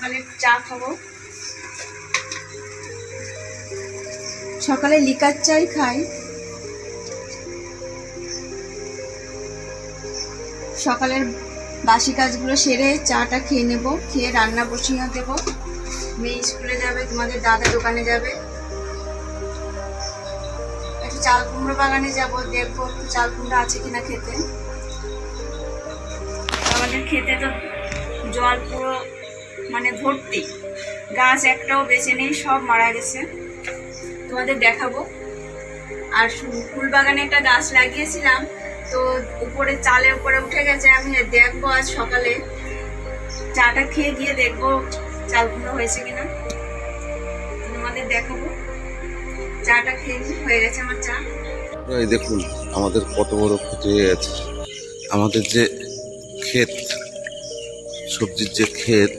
সকালে চা খাব। সকালে লিকার চাই খাই। সকালের বাসি কাজগুলো সেরে চাটা খেয়ে নেব, খেয়ে রান্না বসিয়ে দেবো। মেয়ে স্কুলে যাবে, তোমাদের দাদা দোকানে যাবে। একটু চাল কুমড়ো বাগানে যাব, দেখব চাল কুমড়ো আছে কিনা খেতে। আমাদের খেতে তো জল পুরো মানে ভর্তি। গাছ একটাও বেঁচে নেই, সব মারা গেছে। তোমাদের দেখাবো। আর ফুল বাগানে একটা গাছ লাগিয়েছিলাম, তো উপরে চালের উপরে উঠে গেছে, আমি দেখব আজ সকালে। চাটা খেয়ে গিয়ে দেখব চাল কুমড়ো হয়েছে কিনা। তোমাদের দেখাবো। চাটা খেয়ে হয়ে গেছে আমার চা। এই দেখুন, আমাদের কত বড় ক্ষতি হয়ে গেছে। আমাদের যে ক্ষেত, সবজির যে ক্ষেত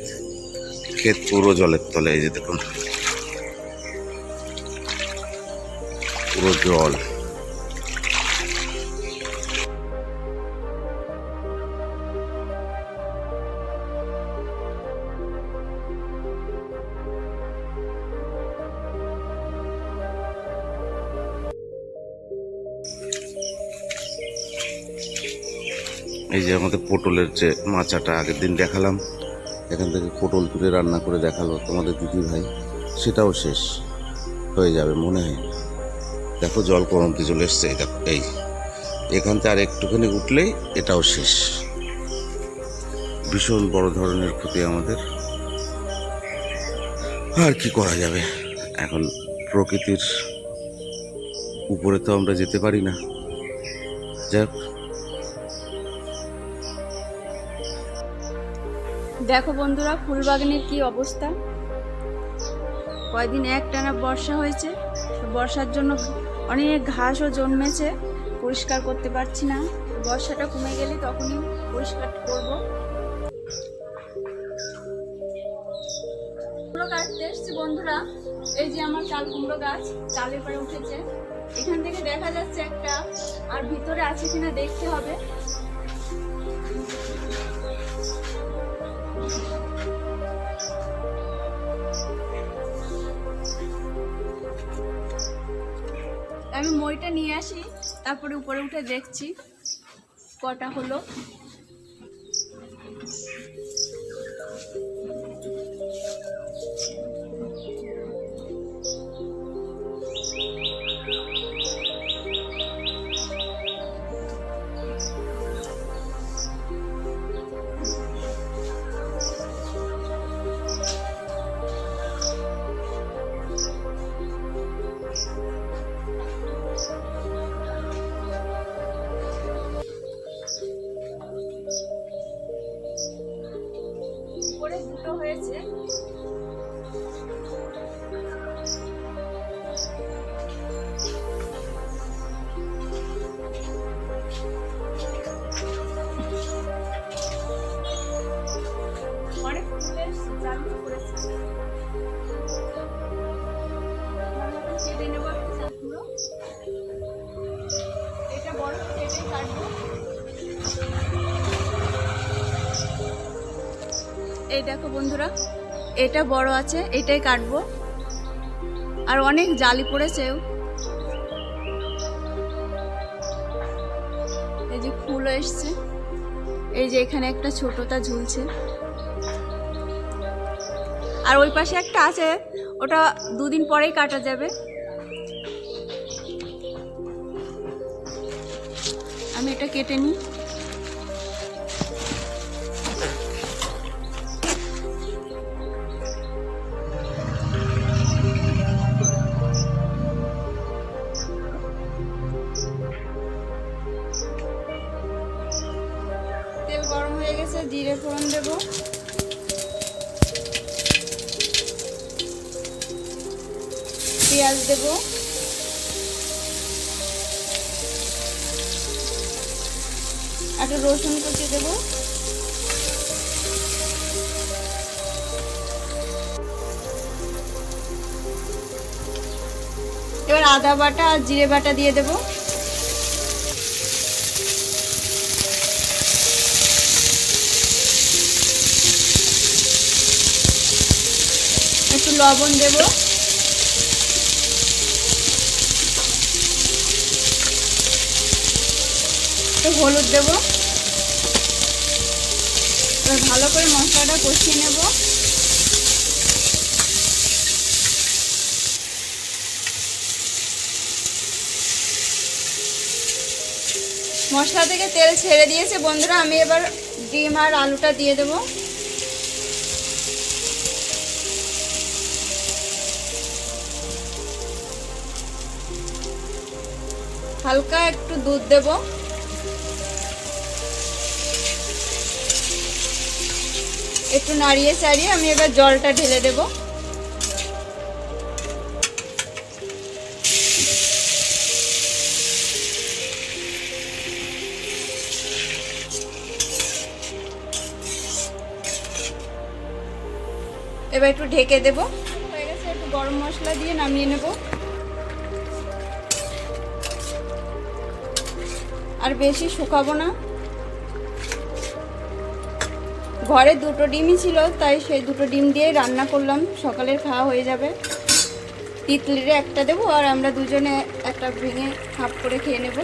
ক্ষেত পুরো জলের তলে, এই যে দেখুন। পুরো জল। এই যে আমাদের পটলের যে মাচাটা আগের দিন দেখালাম। এখান থেকে পটল তুলে রান্না করে দেখাল তোমাদের দিদি ভাই। সেটাও শেষ হয়ে যাবে মনে হয়। দেখো জল কমতে চলে এসছে দেখো, এই। এখান থেকে আর একটুখানি উঠলেই এটাও শেষ। ভীষণ বড় ধরনের ক্ষতি আমাদের। আর কি করা যাবে? এখন প্রকৃতির উপরে তো আমরা যেতে পারি না। যাক দেখো বন্ধুরা, ফুলবাগানের কি অবস্থা? কয়দিন একটানা বর্ষা হয়েছে। বর্ষার জন্য অনেক ঘাসও জন্মেছে, পরিষ্কার করতে পারছি না। বর্ষাটা কমে গেলে তখনই পরিষ্কার করব। কুমড়ো কাটতে এসছি বন্ধুরা, এই যে আমার চাল কুমড়ো গাছ চালের পরে উঠেছে। এখান থেকে দেখা যাচ্ছে একটা, আর ভিতরে আছে কিনা দেখতে হবে। আমি মইটা নিয়ে আসি তারপরে উপরে উঠে দেখছি কটা হলো। হয়েছে দেখো বন্ধুরা, এটা বড় আছে, এটাই কাটবো। আর অনেক জালি পড়েছেও এই যে ফুলও এসছে। এই যে এখানে একটা ছোটটা ঝুলছে। আর ওই পাশে একটা আছে, ওটা দুদিন পরেই কাটা যাবে। আমি এটা কেটে নিই। দেব। একটা রসুন কুচি দেব। এবার আদা বাটা আর জিরে বাটা দিয়ে দেবো। একটু লবণ দেব। একটু হলুদ দেব। ভালো করে মশলাটা কষিয়ে নেব। মশলা থেকে তেল ছেড়ে দিয়েছে। বন্ধুরা, আমি এবার ডিম আর আলুটা দিয়ে দেবো। হালকা একটু দুধ দেব। একটু নাড়িয়ে চাড়িয়ে আমি এবার জলটা ঢেলে দেব। এবার একটু ঢেকে দেব। হয়ে গেছে, একটু গরম মশলা দিয়ে নামিয়ে নেব। আর বেশি শুকাবো না। ঘরে দুটো ডিমই ছিল, তাই সেই দুটো ডিম দিয়ে রান্না করলাম। সকালের খাওয়া হয়ে যাবে। তিতলিরে একটা দেবো আর আমরা দুজনে একটা ভেঙে হাফ করে খেয়ে নেব।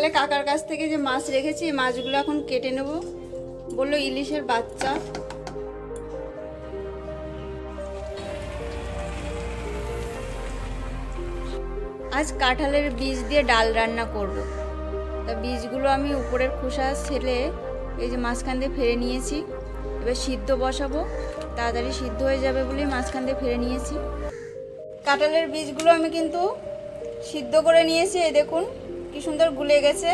সকালে কাকার কাছ থেকে যে মাছ রেখেছি, এই মাছগুলো এখন কেটে নেব। বলল ইলিশের বাচ্চা। আজ কাঁঠালের বীজ দিয়ে ডাল রান্না করব। তা বীজগুলো আমি উপরের খোসা ছেলে এই যে মাঝখান দিয়ে ফেরে নিয়েছি। এবার সিদ্ধ বসাবো। তাড়াতাড়ি সিদ্ধ হয়ে যাবে বলে মাঝখান দিয়ে ফেরে নিয়েছি। কাঁঠালের বীজগুলো আমি কিন্তু সিদ্ধ করে নিয়েছি, এই দেখুন। কি সুন্দর গুলে গেছে।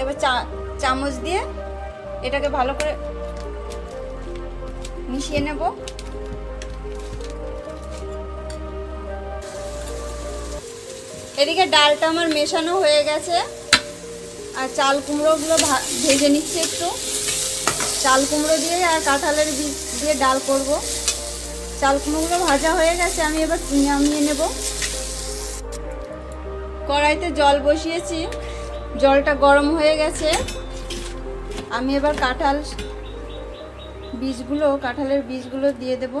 এবার চামচ দিয়ে এটাকে ভালো করে মিশিয়ে নেব। এদিকে ডালটা আমার মেশানো হয়ে গেছে। আর চাল কুমড়োগুলো ভেজে নিচ্ছি একটু। চাল কুমড়ো দিয়ে আর কাঁঠালের বীজ দিয়ে ডাল করব। চাল কুমড়োগুলো ভাজা হয়ে গেছে, আমি এবার নামিয়ে নেব। কড়াইতে জল বসিয়েছি, জলটা গরম হয়ে গেছে। আমি এবার কাঁঠাল বীজগুলো, কাঁঠালের বীজগুলো দিয়ে দেব।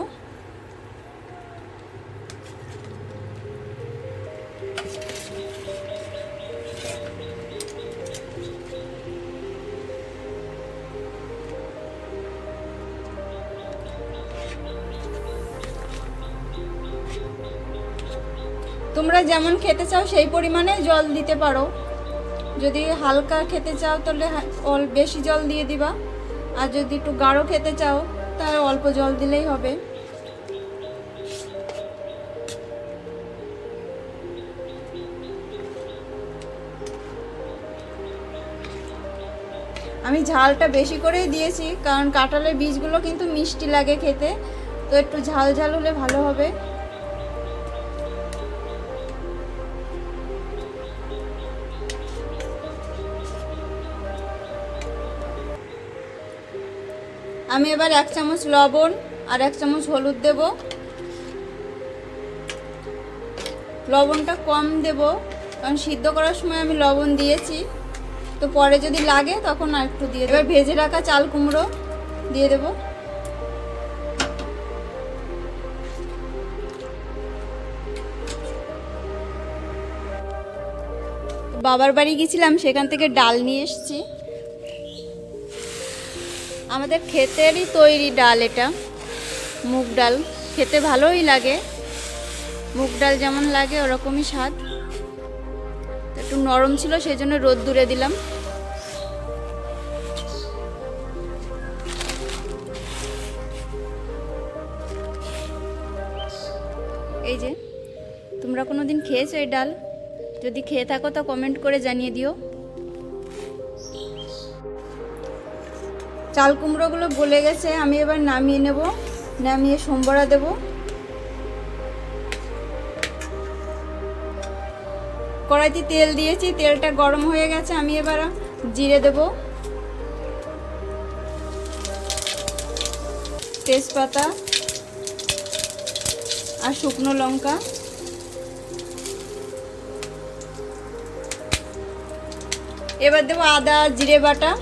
তোমরা যেমন খেতে চাও সেই পরিমাণে জল দিতে পারো। যদি হালকা খেতে চাও তাহলে বেশি জল দিয়ে দিবা। আর যদি একটু গাঢ় খেতে চাও, তাহলে অল্প জল দিলেই হবে। আমি ঝালটা বেশি করেই দিয়েছি, কারণ কাঁঠালের বীজগুলো কিন্তু মিষ্টি লাগে খেতে। তো একটু ঝাল ঝাল হলে ভালো হবে। আমি এবার এক চামচ লবণ আর এক চামচ হলুদ দেব। লবণটা কম দেব, কারণ সিদ্ধ করার সময় আমি লবণ দিয়েছি। তো পরে যদি লাগে তখন আর একটু দিয়ে দেবো। এবার ভেজে রাখা চাল কুমড়ো দিয়ে দেব। বাবার বাড়ি গেছিলাম, সেখান থেকে ডাল নিয়ে এসেছি। আমাদের ক্ষেতেরই তৈরি ডাল এটা, মুগ ডাল। খেতে ভালোই লাগে। মুগ ডাল যেমন লাগে ওরকমই স্বাদ। একটু নরম ছিল সেই জন্য রোদ দূরে দিলাম। এই যে, তোমরা কোনো দিন খেয়েছো এই ডাল? যদি খেয়ে থাকো তো কমেন্ট করে জানিয়ে দিও। চাল কুমড়োগুলো গলে গেছে, আমি এবার নামিয়ে নেব, নামিয়ে সোমবড়া দেব। কড়াইতে তেল দিয়েছি, তেলটা গরম হয়ে গেছে, আমি এবার জিরে দেব। তেজপাতা আর শুকনো লঙ্কা। এবার দেবো আদা, জিরে বাটা।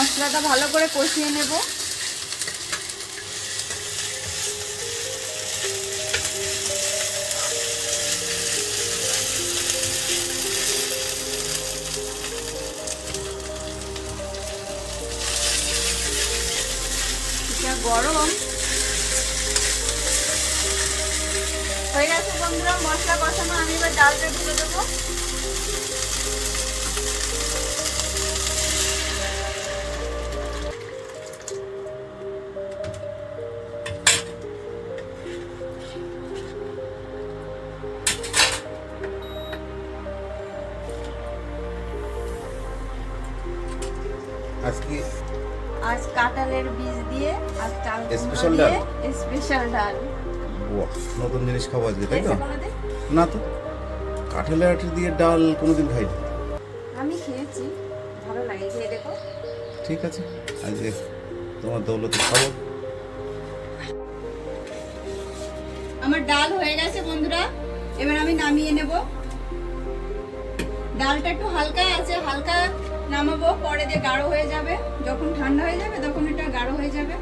মশলাটা ভালো করে কষিয়ে নেব। গরম। হয়ে গেছে বন্ধুরা, মশলা কষানো, আমি এবার ডালটা ঢেলে দেবো। আজকে আজ কাঁঠালের বীজ দিয়ে আর চাল Special ডাল? স্পেশাল ডাল। নতুন জিনিস খাব আজকে তাই তো? না তো। কাঁঠালের আটি দিয়ে ডাল কোনোদিন খাইনি? আমি খেয়েছি ভালো লাগে খেয়ে দেখো। ঠিক আছে আজকে তোমার দৌলতে খাব। আমার ডাল হয়ে গেছে বন্ধুরা এবার আমি নামিয়ে নেব। ডালটা একটু হালকা আছে হালকা নামাবো, পরে দিয়ে গাঢ় হয়ে যাবে। যখন ঠান্ডা হয়ে যাবে, তখন এটা গাঢ় হয়ে যাবে।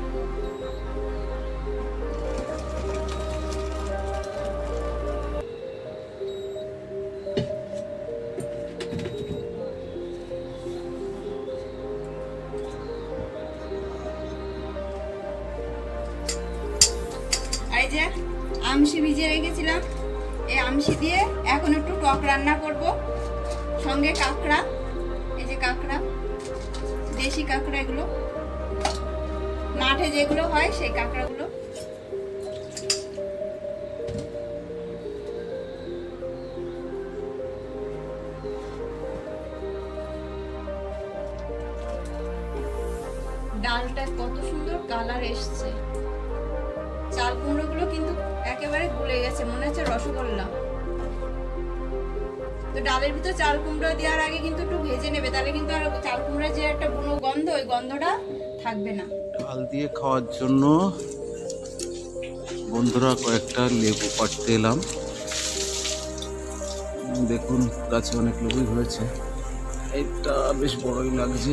দেশি কাঁকড়া এগুলো। মাঠে যেগুলো হয়, সেই কাঁকড়াগুলো। ডালটা কত সুন্দর কালার এসছে। চাল কুমড়োগুলো কিন্তু একেবারে গুলে গেছে, মনে হচ্ছে রসগোল্লা। তো ডালের ভিতর চাল কুমড়ো দেওয়ার আগে কিন্তু একটু ভেজে নেবে, তাহলে কিন্তু আর চাল কুমড়োর যে একটা বুনো গন্ধ, ওই গন্ধটা থাকবে না। ডাল দিয়ে খাওয়ার জন্য বন্ধুরা কয়েকটা লেবু কাটতে এলাম। দেখুন, গাছে অনেক লেবুই হয়েছে এটা বেশ বড়ই লাগছে।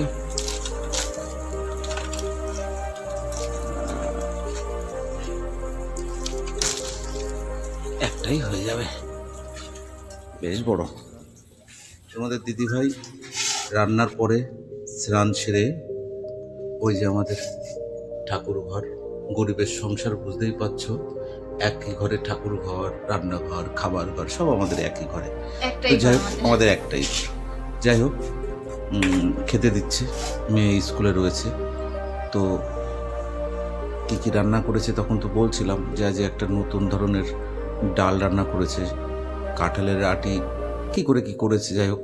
একটাই হয়ে যাবে। বেশ বড়। তোমাদের দিদিভাই রান্নার পরে স্নান সেরে ওই যে আমাদের ঠাকুর ঘর গরিবের সংসার বুঝতেই পারছ একই ঘরে ঠাকুর ঘর রান্নাঘর খাবার ঘর সব আমাদের একই ঘরে। তো যাই হোক আমাদের। একটাই যাই হোক খেতে দিচ্ছে মেয়ে স্কুলে রয়েছে। তো কী কী রান্না করেছে তখন তো বলছিলাম যে আজ একটা নতুন ধরনের ডাল রান্না করেছে কাঁঠালের আটি কি করে কি করেছে যাই হোক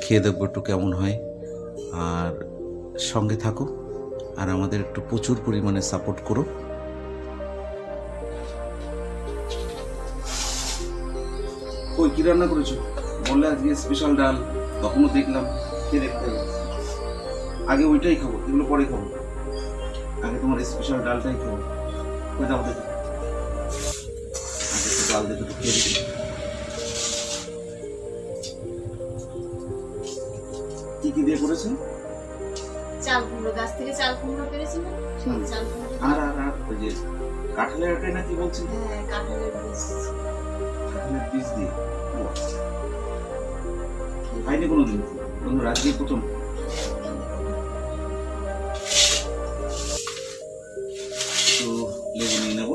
খেয়ে দেখব একটু কেমন হয়। আর সঙ্গে থাকো আর আমাদের একটু প্রচুর পরিমাণে সাপোর্ট করো। ওই কি রান্না করেছ? বললে আজকে স্পেশাল ডাল, তখনও দেখলাম, খেয়ে দেখতে আগে ওইটাই খাব, এগুলো পরে খাব। আগে তোমার স্পেশাল ডালটাই খাব। ডাল দেখে খেয়ে দেখি। কি দিয়ে করেছে চাল কুমড়ো গাছ থেকে চাল কুমড়ো পেরেছি না? চাল কুমড়ো আর আর আর ওই যে কাঁঠালের আটাই না বলছেন? হ্যাঁ কাঁঠালের বীজ। কাঁঠালের বীজ দিয়ে। খাইনি কোনোদিন। বন্ধু রাজ্যে প্রথম। একটু লেবু নিয়ে নেব।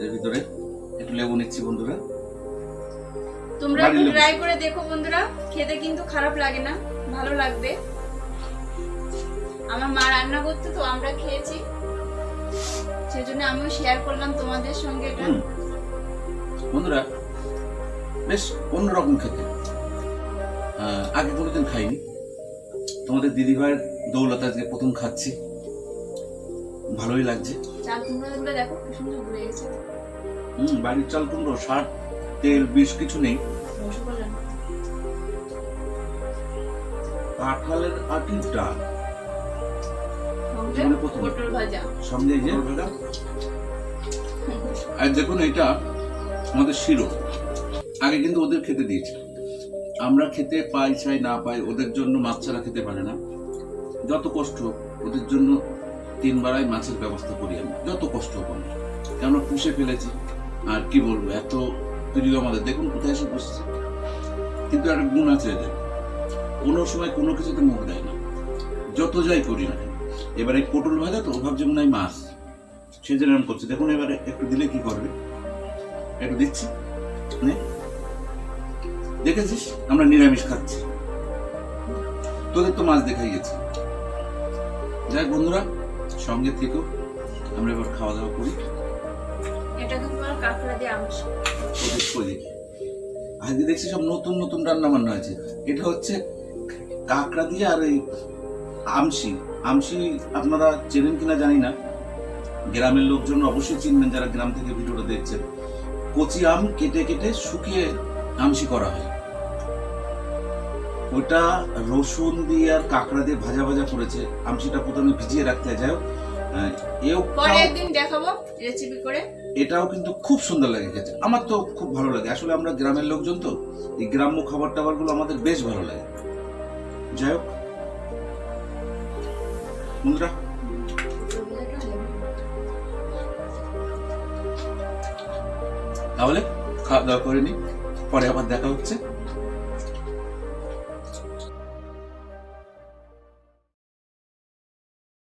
এর ভিতরে একটু লেবু নিচ্ছি বন্ধুরা। তোমরা ট্রাই করে দেখো বন্ধুরা। খেতে কিন্তু খারাপ লাগে না। ভালো লাগবে। আমার মা রান্না করতে তো আমরা খেয়েছি। সেজন্য আমিও শেয়ার করলাম তোমাদের সঙ্গে এটা। বন্ধুরা বেশ অন্যরকম খেতে। আগে কোনোদিন খাইনি। তোমাদের দিদিভাইয়ের দৌলতে আজকে প্রথম খাচ্ছি। ভালোই লাগছে। চাল কুমড়োগুলো দেখো কি সুন্দর ঘুরে গেছে। হুম বাড়ির চাল কুমড়ো সার তেল বিষ কিছু নেই। রসগোল্লা। কাঁঠালের আটির ডাল এই যে। আর দেখুন এটা আমাদের শিরো। আগে কিন্তু ওদের খেতে দিয়েছে আমরা খেতে পাই চাই না পাই ওদের জন্য মাছ ছাড়া খেতে পারে না। যত কষ্ট হোক, ওদের জন্য তিন বেলায় মাছের ব্যবস্থা করি আমি। যত কষ্ট হোক আমার। কেন পুষে ফেলেছি। আর কি বলব এত প্রিয় আমাদের। দেখুন কোথায় এসে বসছে কিন্তু একটা গুণ আছে এদের। কোনো সময় কোনো কিছুতে মুখ দেয় না। যত যাই করি না। এবারে পটল ভাজা তো ভাবছে মনে হয় মাছ সে জন্য এরকম করছে। দেখুন এবারে একটু দিলে কি করবে? একটু দিচ্ছি দেখেছিস? আমরা নিরামিষ খাচ্ছি। তোদের তো মাছ দেখাই গেছে। যাই বন্ধুরা সঙ্গে থেকো। আমরা এবার খাওয়া দাওয়া করি। এটা তোমার কাঁকড়া দিয়ে করে আজকে দেখছি সব নতুন নতুন রান্না বান্না আছে এটা হচ্ছে কাঁকড়া দিয়ে আর এই আমশি আমশি আপনারা চেনেন কিনা জানি না। গ্রামের লোকজন অবশ্যই চিনবেন যারা গ্রাম থেকে ভিডিওটা দেখছেন। কচি আম কেটে কেটে শুকিয়ে আমশি করা হয়। ওটা রসুন দিয়ে আর কাঁকড়া দিয়ে ভাজা ভাজা করেছে। আমসিটা প্রথমে ভিজিয়ে রাখতে যাই হোক আহ, এও পরে একদিন দেখাবো রেসিপি করে। এটাও কিন্তু খুব সুন্দর লাগে খেতে। আমার তো খুব ভালো লাগে। আসলে আমরা গ্রামের লোকজন তো এই গ্রাম্য খাবার টাবারগুলো আমাদের বেশ ভালো লাগে। যাই হোক। বন্ধুরা। তাহলে খাওয়া দাওয়া করে নি। পরে আবার দেখা হচ্ছে।